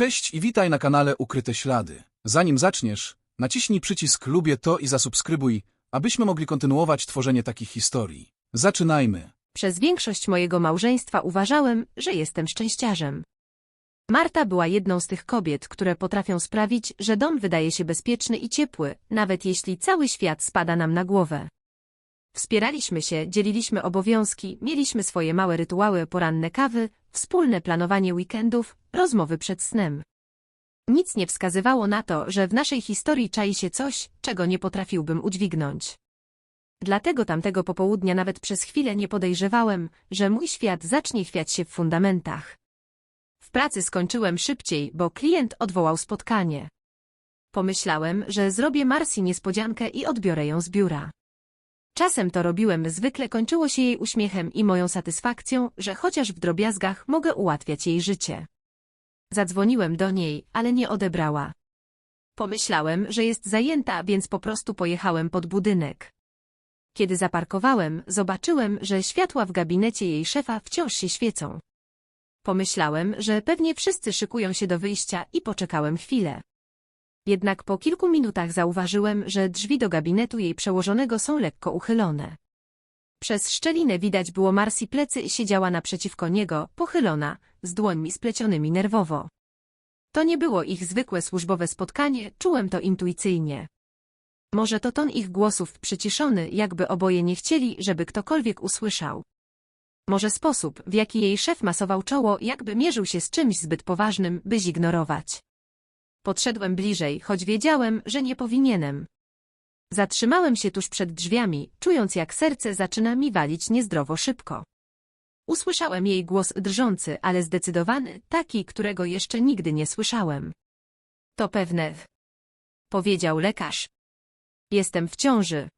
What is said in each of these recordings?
Cześć i witaj na kanale Ukryte Ślady. Zanim zaczniesz, naciśnij przycisk lubię to i zasubskrybuj, abyśmy mogli kontynuować tworzenie takich historii. Zaczynajmy. Przez większość mojego małżeństwa uważałem, że jestem szczęściarzem. Marta była jedną z tych kobiet, które potrafią sprawić, że dom wydaje się bezpieczny i ciepły, nawet jeśli cały świat spada nam na głowę. Wspieraliśmy się, dzieliliśmy obowiązki, mieliśmy swoje małe rytuały, poranne kawy, wspólne planowanie weekendów, rozmowy przed snem. Nic nie wskazywało na to, że w naszej historii czai się coś, czego nie potrafiłbym udźwignąć. Dlatego tamtego popołudnia nawet przez chwilę nie podejrzewałem, że mój świat zacznie chwiać się w fundamentach. W pracy skończyłem szybciej, bo klient odwołał spotkanie. Pomyślałem, że zrobię Marsi niespodziankę i odbiorę ją z biura. Czasem to robiłem, zwykle kończyło się jej uśmiechem i moją satysfakcją, że chociaż w drobiazgach mogę ułatwiać jej życie. Zadzwoniłem do niej, ale nie odebrała. Pomyślałem, że jest zajęta, więc po prostu pojechałem pod budynek. Kiedy zaparkowałem, zobaczyłem, że światła w gabinecie jej szefa wciąż się świecą. Pomyślałem, że pewnie wszyscy szykują się do wyjścia i poczekałem chwilę. Jednak po kilku minutach zauważyłem, że drzwi do gabinetu jej przełożonego są lekko uchylone. Przez szczelinę widać było Marsi plecy i siedziała naprzeciwko niego, pochylona, z dłońmi splecionymi nerwowo. To nie było ich zwykłe służbowe spotkanie, czułem to intuicyjnie. Może to ton ich głosów przyciszony, jakby oboje nie chcieli, żeby ktokolwiek usłyszał. Może sposób, w jaki jej szef masował czoło, jakby mierzył się z czymś zbyt poważnym, by zignorować. Podszedłem bliżej, choć wiedziałem, że nie powinienem. Zatrzymałem się tuż przed drzwiami, czując jak serce zaczyna mi walić niezdrowo szybko. Usłyszałem jej głos drżący, ale zdecydowany, taki, którego jeszcze nigdy nie słyszałem. To pewne. Powiedział lekarz. Jestem w ciąży.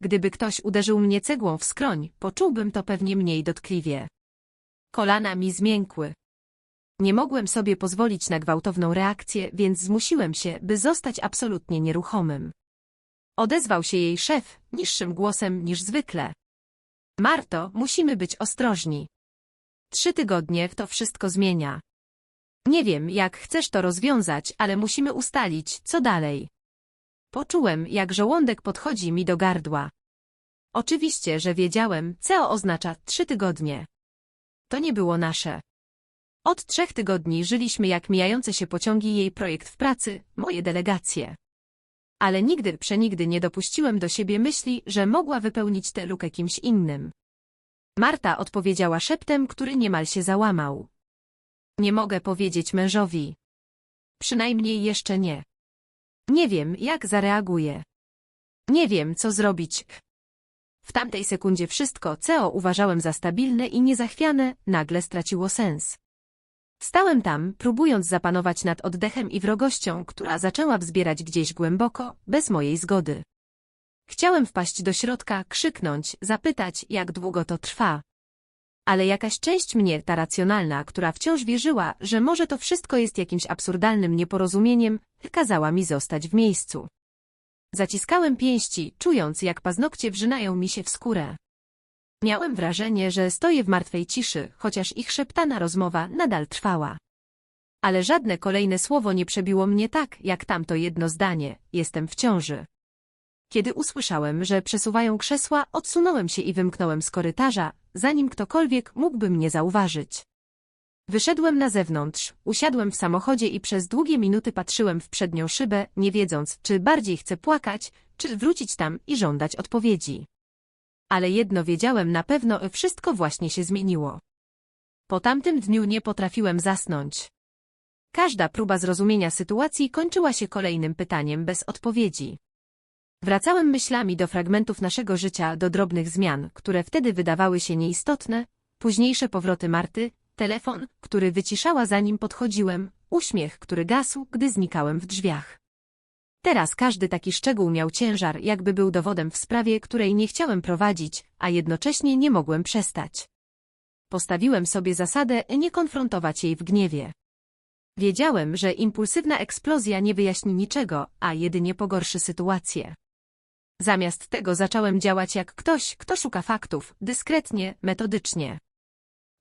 Gdyby ktoś uderzył mnie cegłą w skroń, poczułbym to pewnie mniej dotkliwie. Kolana mi zmiękły. Nie mogłem sobie pozwolić na gwałtowną reakcję, więc zmusiłem się, by zostać absolutnie nieruchomym. Odezwał się jej szef, niższym głosem niż zwykle. Marto, musimy być ostrożni. Trzy tygodnie to wszystko zmienia. Nie wiem, jak chcesz to rozwiązać, ale musimy ustalić, co dalej. Poczułem, jak żołądek podchodzi mi do gardła. Oczywiście, że wiedziałem, co oznacza trzy tygodnie. To nie było nasze. Od trzech tygodni żyliśmy jak mijające się pociągi jej projekt w pracy, moje delegacje. Ale nigdy przenigdy nie dopuściłem do siebie myśli, że mogła wypełnić tę lukę kimś innym. Marta odpowiedziała szeptem, który niemal się załamał. Nie mogę powiedzieć mężowi. Przynajmniej jeszcze nie. Nie wiem, jak zareaguje. Nie wiem, co zrobić. W tamtej sekundzie wszystko, co uważałem za stabilne i niezachwiane, nagle straciło sens. Stałem tam, próbując zapanować nad oddechem i wrogością, która zaczęła wzbierać gdzieś głęboko, bez mojej zgody. Chciałem wpaść do środka, krzyknąć, zapytać, jak długo to trwa. Ale jakaś część mnie, ta racjonalna, która wciąż wierzyła, że może to wszystko jest jakimś absurdalnym nieporozumieniem, kazała mi zostać w miejscu. Zaciskałem pięści, czując, jak paznokcie wrzynają mi się w skórę. Miałem wrażenie, że stoję w martwej ciszy, chociaż ich szeptana rozmowa nadal trwała. Ale żadne kolejne słowo nie przebiło mnie tak, jak tamto jedno zdanie, jestem w ciąży. Kiedy usłyszałem, że przesuwają krzesła, odsunąłem się i wymknąłem z korytarza, zanim ktokolwiek mógłby mnie zauważyć. Wyszedłem na zewnątrz, usiadłem w samochodzie i przez długie minuty patrzyłem w przednią szybę, nie wiedząc, czy bardziej chcę płakać, czy wrócić tam i żądać odpowiedzi. Ale jedno wiedziałem na pewno, wszystko właśnie się zmieniło. Po tamtym dniu nie potrafiłem zasnąć. Każda próba zrozumienia sytuacji kończyła się kolejnym pytaniem bez odpowiedzi. Wracałem myślami do fragmentów naszego życia, do drobnych zmian, które wtedy wydawały się nieistotne, późniejsze powroty Marty, telefon, który wyciszała zanim podchodziłem, uśmiech, który gasł, gdy znikałem w drzwiach. Teraz każdy taki szczegół miał ciężar, jakby był dowodem w sprawie, której nie chciałem prowadzić, a jednocześnie nie mogłem przestać. Postawiłem sobie zasadę nie konfrontować jej w gniewie. Wiedziałem, że impulsywna eksplozja nie wyjaśni niczego, a jedynie pogorszy sytuację. Zamiast tego zacząłem działać jak ktoś, kto szuka faktów, dyskretnie, metodycznie.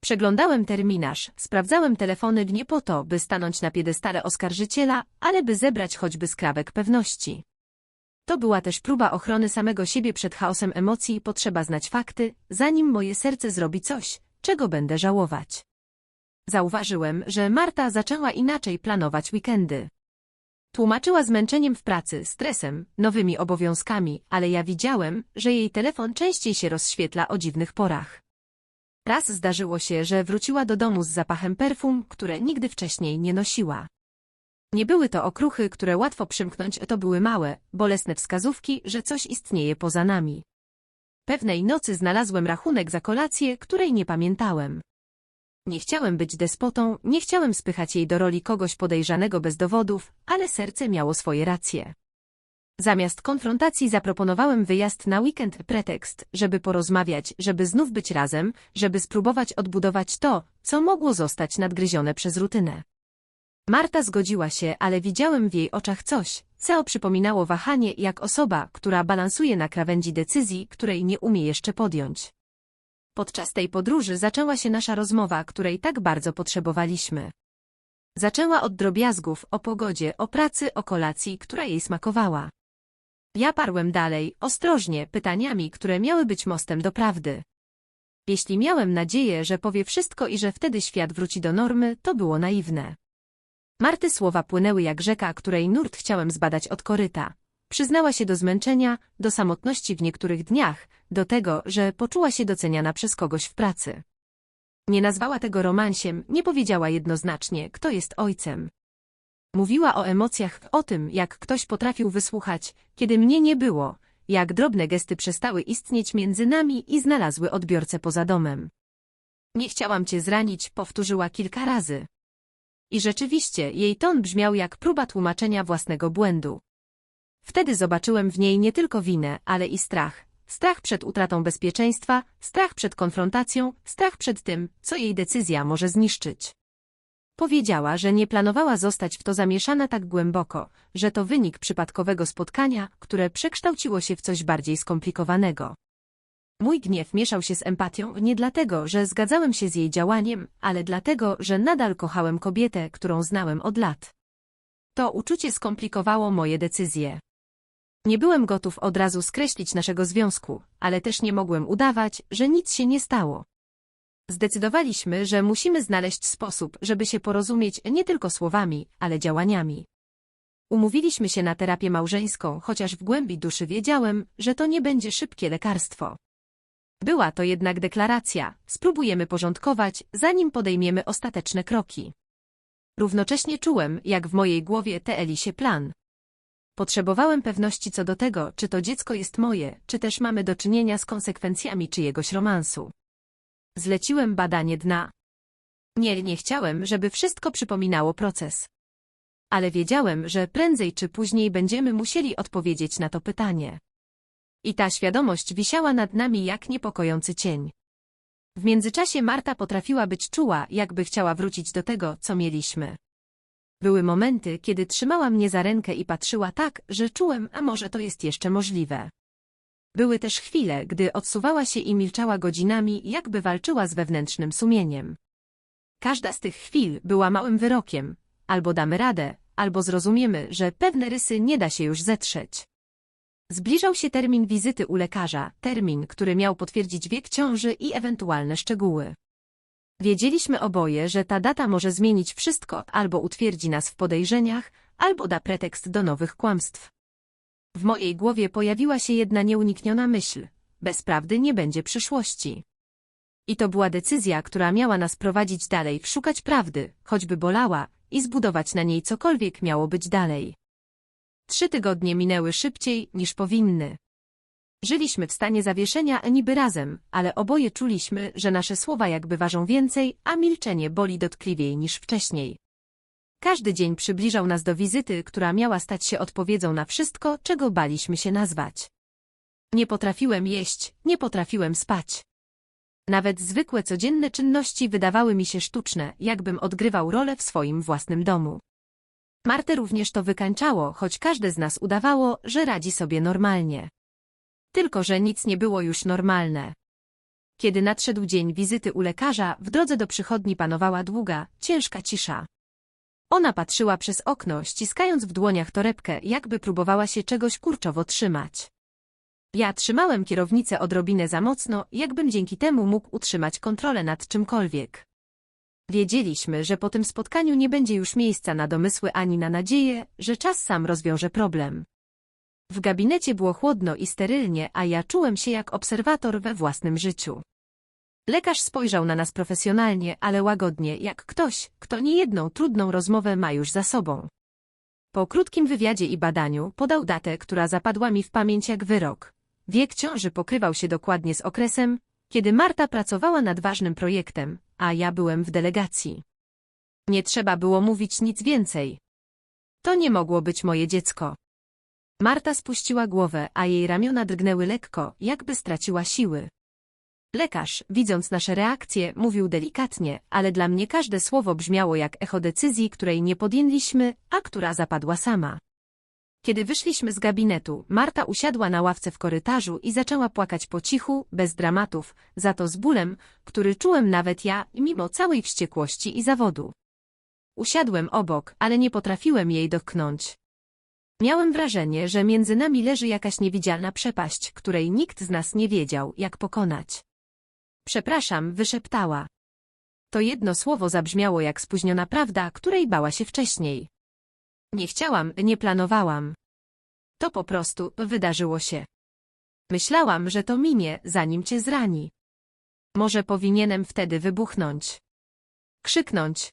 Przeglądałem terminarz, sprawdzałem telefony nie po to, by stanąć na piedestale oskarżyciela, ale by zebrać choćby skrawek pewności. To była też próba ochrony samego siebie przed chaosem emocji i potrzeba znać fakty, zanim moje serce zrobi coś, czego będę żałować. Zauważyłem, że Marta zaczęła inaczej planować weekendy. Tłumaczyła zmęczeniem w pracy, stresem, nowymi obowiązkami, ale ja widziałem, że jej telefon częściej się rozświetla o dziwnych porach. Raz zdarzyło się, że wróciła do domu z zapachem perfum, które nigdy wcześniej nie nosiła. Nie były to okruchy, które łatwo przymknąć, to były małe, bolesne wskazówki, że coś istnieje poza nami. Pewnej nocy znalazłem rachunek za kolację, której nie pamiętałem. Nie chciałem być despotą, nie chciałem spychać jej do roli kogoś podejrzanego bez dowodów, ale serce miało swoje racje. Zamiast konfrontacji zaproponowałem wyjazd na weekend pretekst, żeby porozmawiać, żeby znów być razem, żeby spróbować odbudować to, co mogło zostać nadgryzione przez rutynę. Marta zgodziła się, ale widziałem w jej oczach coś, co przypominało wahanie jak osoba, która balansuje na krawędzi decyzji, której nie umie jeszcze podjąć. Podczas tej podróży zaczęła się nasza rozmowa, której tak bardzo potrzebowaliśmy. Zaczęła od drobiazgów o pogodzie, o pracy, o kolacji, która jej smakowała. Ja parłem dalej, ostrożnie, pytaniami, które miały być mostem do prawdy. Jeśli miałem nadzieję, że powie wszystko i że wtedy świat wróci do normy, to było naiwne. Marty słowa płynęły jak rzeka, której nurt chciałem zbadać od koryta. Przyznała się do zmęczenia, do samotności w niektórych dniach, do tego, że poczuła się doceniana przez kogoś w pracy. Nie nazwała tego romansiem, nie powiedziała jednoznacznie, kto jest ojcem. Mówiła o emocjach, o tym, jak ktoś potrafił wysłuchać, kiedy mnie nie było, jak drobne gesty przestały istnieć między nami i znalazły odbiorcę poza domem. Nie chciałam cię zranić, powtórzyła kilka razy. I rzeczywiście, jej ton brzmiał jak próba tłumaczenia własnego błędu. Wtedy zobaczyłem w niej nie tylko winę, ale i strach. Strach przed utratą bezpieczeństwa, strach przed konfrontacją, strach przed tym, co jej decyzja może zniszczyć. Powiedziała, że nie planowała zostać w to zamieszana tak głęboko, że to wynik przypadkowego spotkania, które przekształciło się w coś bardziej skomplikowanego. Mój gniew mieszał się z empatią nie dlatego, że zgadzałem się z jej działaniem, ale dlatego, że nadal kochałem kobietę, którą znałem od lat. To uczucie skomplikowało moje decyzje. Nie byłem gotów od razu skreślić naszego związku, ale też nie mogłem udawać, że nic się nie stało. Zdecydowaliśmy, że musimy znaleźć sposób, żeby się porozumieć nie tylko słowami, ale działaniami. Umówiliśmy się na terapię małżeńską, chociaż w głębi duszy wiedziałem, że to nie będzie szybkie lekarstwo. Była to jednak deklaracja, spróbujemy porządkować, zanim podejmiemy ostateczne kroki. Równocześnie czułem, jak w mojej głowie teeli się plan. Potrzebowałem pewności co do tego, czy to dziecko jest moje, czy też mamy do czynienia z konsekwencjami czyjegoś romansu. Zleciłem badanie dna. Nie, nie chciałem, żeby wszystko przypominało proces. Ale wiedziałem, że prędzej czy później będziemy musieli odpowiedzieć na to pytanie. I ta świadomość wisiała nad nami jak niepokojący cień. W międzyczasie Marta potrafiła być czuła, jakby chciała wrócić do tego, co mieliśmy. Były momenty, kiedy trzymała mnie za rękę i patrzyła tak, że czułem, a może to jest jeszcze możliwe. Były też chwile, gdy odsuwała się i milczała godzinami, jakby walczyła z wewnętrznym sumieniem. Każda z tych chwil była małym wyrokiem. Albo damy radę, albo zrozumiemy, że pewne rysy nie da się już zetrzeć. Zbliżał się termin wizyty u lekarza, termin, który miał potwierdzić wiek ciąży i ewentualne szczegóły. Wiedzieliśmy oboje, że ta data może zmienić wszystko, albo utwierdzi nas w podejrzeniach, albo da pretekst do nowych kłamstw. W mojej głowie pojawiła się jedna nieunikniona myśl. Bez prawdy nie będzie przyszłości. I to była decyzja, która miała nas prowadzić dalej, szukać prawdy, choćby bolała, i zbudować na niej cokolwiek miało być dalej. Trzy tygodnie minęły szybciej, niż powinny. Żyliśmy w stanie zawieszenia niby razem, ale oboje czuliśmy, że nasze słowa jakby ważą więcej, a milczenie boli dotkliwiej niż wcześniej. Każdy dzień przybliżał nas do wizyty, która miała stać się odpowiedzią na wszystko, czego baliśmy się nazwać. Nie potrafiłem jeść, nie potrafiłem spać. Nawet zwykłe codzienne czynności wydawały mi się sztuczne, jakbym odgrywał rolę w swoim własnym domu. Martę również to wykańczało, choć każde z nas udawało, że radzi sobie normalnie. Tylko, że nic nie było już normalne. Kiedy nadszedł dzień wizyty u lekarza, w drodze do przychodni panowała długa, ciężka cisza. Ona patrzyła przez okno, ściskając w dłoniach torebkę, jakby próbowała się czegoś kurczowo trzymać. Ja trzymałem kierownicę odrobinę za mocno, jakbym dzięki temu mógł utrzymać kontrolę nad czymkolwiek. Wiedzieliśmy, że po tym spotkaniu nie będzie już miejsca na domysły ani na nadzieję, że czas sam rozwiąże problem. W gabinecie było chłodno i sterylnie, a ja czułem się jak obserwator we własnym życiu. Lekarz spojrzał na nas profesjonalnie, ale łagodnie, jak ktoś, kto niejedną trudną rozmowę ma już za sobą. Po krótkim wywiadzie i badaniu podał datę, która zapadła mi w pamięć jak wyrok. Wiek ciąży pokrywał się dokładnie z okresem, kiedy Marta pracowała nad ważnym projektem, a ja byłem w delegacji. Nie trzeba było mówić nic więcej. To nie mogło być moje dziecko. Marta spuściła głowę, a jej ramiona drgnęły lekko, jakby straciła siły. Lekarz, widząc nasze reakcje, mówił delikatnie, ale dla mnie każde słowo brzmiało jak echo decyzji, której nie podjęliśmy, a która zapadła sama. Kiedy wyszliśmy z gabinetu, Marta usiadła na ławce w korytarzu i zaczęła płakać po cichu, bez dramatów, za to z bólem, który czułem nawet ja, mimo całej wściekłości i zawodu. Usiadłem obok, ale nie potrafiłem jej dotknąć. Miałem wrażenie, że między nami leży jakaś niewidzialna przepaść, której nikt z nas nie wiedział, jak pokonać. Przepraszam, wyszeptała. To jedno słowo zabrzmiało jak spóźniona prawda, której bała się wcześniej. Nie chciałam, nie planowałam. To po prostu wydarzyło się. Myślałam, że to minie, zanim cię zrani. Może powinienem wtedy wybuchnąć. Krzyknąć.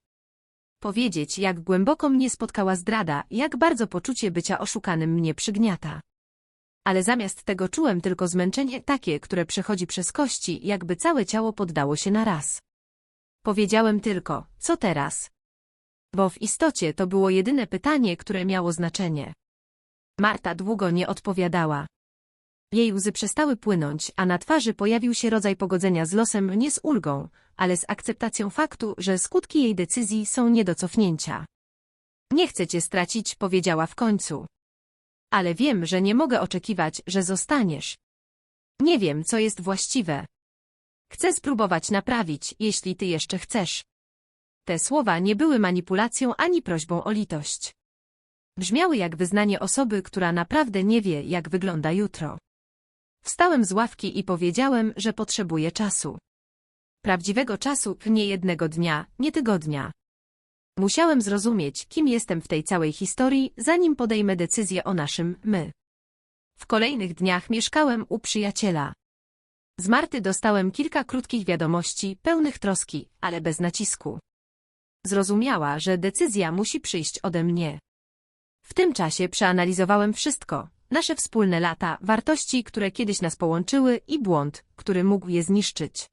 Powiedzieć, jak głęboko mnie spotkała zdrada, jak bardzo poczucie bycia oszukanym mnie przygniata. Ale zamiast tego czułem tylko zmęczenie takie, które przechodzi przez kości, jakby całe ciało poddało się na raz. Powiedziałem tylko, co teraz? Bo w istocie to było jedyne pytanie, które miało znaczenie. Marta długo nie odpowiadała. Jej łzy przestały płynąć, a na twarzy pojawił się rodzaj pogodzenia z losem nie z ulgą, ale z akceptacją faktu, że skutki jej decyzji są nie do cofnięcia. Nie chcę cię stracić, powiedziała w końcu. Ale wiem, że nie mogę oczekiwać, że zostaniesz. Nie wiem, co jest właściwe. Chcę spróbować naprawić, jeśli ty jeszcze chcesz. Te słowa nie były manipulacją ani prośbą o litość. Brzmiały jak wyznanie osoby, która naprawdę nie wie, jak wygląda jutro. Wstałem z ławki i powiedziałem, że potrzebuję czasu. Prawdziwego czasu, nie jednego dnia, nie tygodnia. Musiałem zrozumieć, kim jestem w tej całej historii, zanim podejmę decyzję o naszym my. W kolejnych dniach mieszkałem u przyjaciela. Z Marty dostałem kilka krótkich wiadomości, pełnych troski, ale bez nacisku. Zrozumiała, że decyzja musi przyjść ode mnie. W tym czasie przeanalizowałem wszystko, nasze wspólne lata, wartości, które kiedyś nas połączyły i błąd, który mógł je zniszczyć.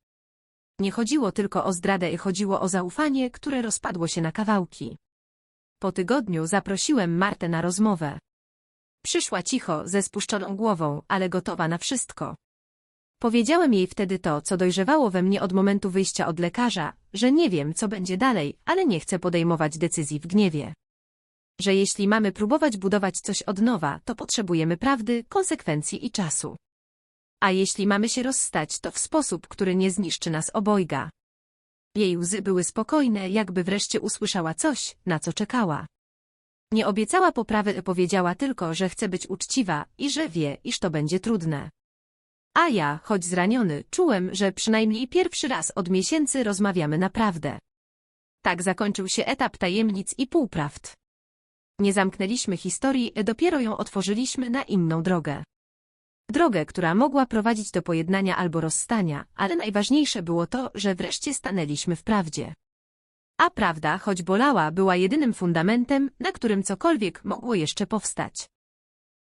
Nie chodziło tylko o zdradę, chodziło o zaufanie, które rozpadło się na kawałki. Po tygodniu zaprosiłem Martę na rozmowę. Przyszła cicho, ze spuszczoną głową, ale gotowa na wszystko. Powiedziałem jej wtedy to, co dojrzewało we mnie od momentu wyjścia od lekarza, że nie wiem, co będzie dalej, ale nie chcę podejmować decyzji w gniewie. Że jeśli mamy próbować budować coś od nowa, to potrzebujemy prawdy, konsekwencji i czasu. A jeśli mamy się rozstać, to w sposób, który nie zniszczy nas obojga. Jej łzy były spokojne, jakby wreszcie usłyszała coś, na co czekała. Nie obiecała poprawy, powiedziała tylko, że chce być uczciwa i że wie, iż to będzie trudne. A ja, choć zraniony, czułem, że przynajmniej pierwszy raz od miesięcy rozmawiamy naprawdę. Tak zakończył się etap tajemnic i półprawd. Nie zamknęliśmy historii, dopiero ją otworzyliśmy na inną drogę. Drogę, która mogła prowadzić do pojednania albo rozstania, ale najważniejsze było to, że wreszcie stanęliśmy w prawdzie. A prawda, choć bolała, była jedynym fundamentem, na którym cokolwiek mogło jeszcze powstać.